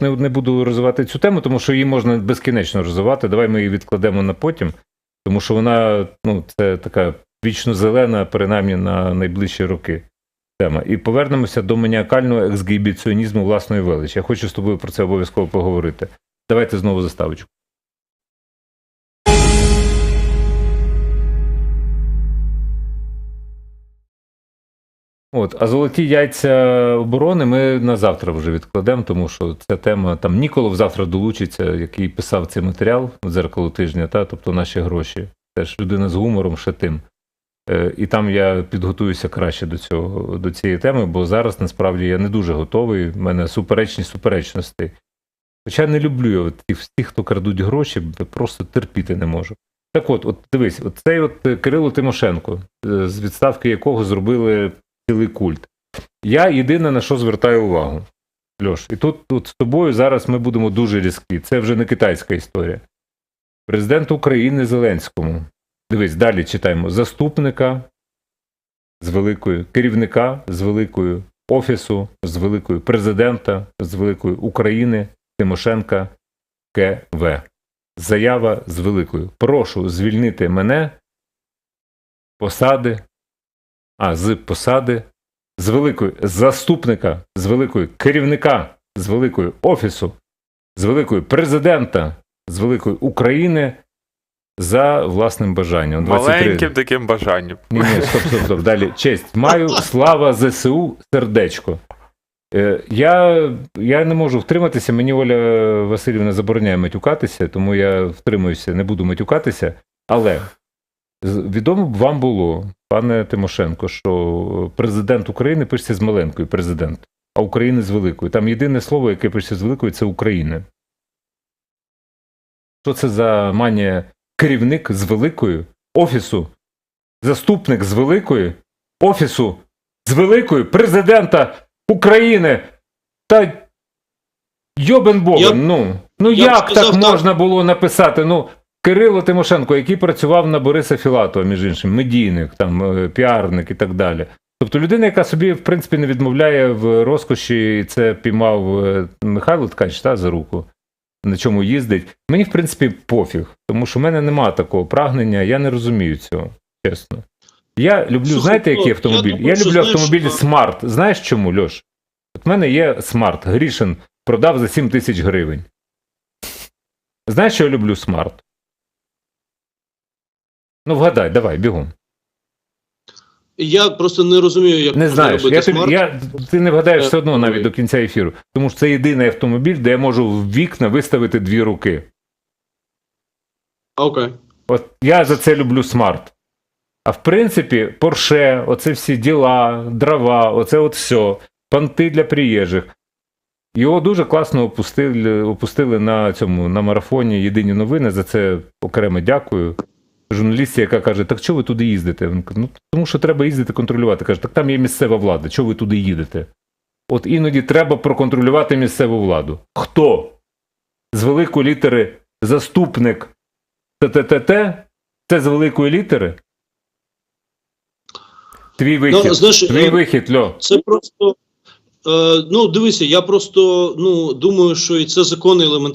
не, не буду розвивати цю тему, тому що її можна безкінечно розвивати. Давай ми її відкладемо на потім, тому що вона ну, це така вічно зелена, принаймні на найближчі роки. Тема. І повернемося до маніакального ексгібіціонізму власної величі. Я хочу з тобою про це обов'язково поговорити. Давайте знову заставочку. От, а золоті яйця оборони ми на завтра вже відкладемо, тому що ця тема там Ніколов завтра долучиться, який писав цей матеріал в дзеркало тижня, та тобто наші гроші. Теж людина з гумором ще тим. Е, І там я підготуюся краще до цього до цієї теми, бо зараз насправді я не дуже готовий. У мене суперечні суперечності. Хоча не люблю я тих всіх, хто крадуть гроші, просто терпіти не можу. Так от, от дивись, от цей от Кирило Тимошенко, е, з відставки якого зробили цілий культ. Я єдине на що звертаю увагу. Льош, і тут, тут з тобою зараз ми будемо дуже різкі. Це вже не китайська історія. Президент України Зеленському. Дивись, далі читаємо. Заступника з великою, керівника з великою, офісу з великою, президента з великою України Тимошенка КВ. Заява з великою. Прошу звільнити мене посади, а з посади з великої заступника, з великої керівника, з великої офісу, з великої президента, з великої України за власним бажанням. 23. Маленьким таким бажанням. Ні, ні, стоп, стоп, стоп. Далі. Честь. Маю слава ЗСУ, сердечко. Е, я, я не можу втриматися, мені Оля Васильівна забороняє матюкатися, тому я втримуюся, не буду матюкатися. Але відомо б вам було, пане Тимошенко, що президент України пишеться з маленькою президент, а України з великою. Там єдине слово, яке пишеться з великою, це Україна. Що це за манія керівник з великою офісу заступник з великої офісу з великої президента України. Та йобен Богом, Я- ну. Ну я б як так. можна було написати? Ну, Кирило Тимошенко, який працював на Бориса Філатова, між іншим, медійник, там, е, піарник і так далі. Тобто людина, яка собі, в принципі, не відмовляє в розкоші, і це піймав е, Михайло Ткач та, за руку, на чому їздить. Мені, в принципі, пофіг, тому що в мене немає такого прагнення, я не розумію цього, чесно. Я люблю, Слухай, знаєте, який ну, автомобіль? я Я, люблю знаєш, автомобіль що- Smart. Знаєш чому, Льош? От в мене є Smart, Грішин продав за 7 тисяч гривень. Знаєш, що я люблю Smart? Ну, вгадай, давай, бігом. Я просто не розумію, як Не знаєш, я тобі, я, ти не вгадаєш Е, все одно навіть до кінця ефіру. Тому що це єдиний автомобіль, де я можу в вікна виставити дві руки. Окей. От я за це люблю смарт. А в принципі, Порше, оце всі діла, дрова, оце от все, понти для приїжджих. Його дуже класно опустили, опустили на цьому на марафоні Єдині новини. За це окремо дякую. Журналістці, яка каже, так чого ви туди їздите? Він каже, ну тому що треба їздити контролювати. Каже, так там є місцева влада, чого ви туди їдете? От іноді треба проконтролювати місцеву владу. Хто? З великої літери заступник ТТТ це з великої літери? Твій вихід. Ну, знаєш, Твій е, вихід, Льо. Це просто. Е, ну, дивися, я просто ну, думаю, що і це закони елементарні.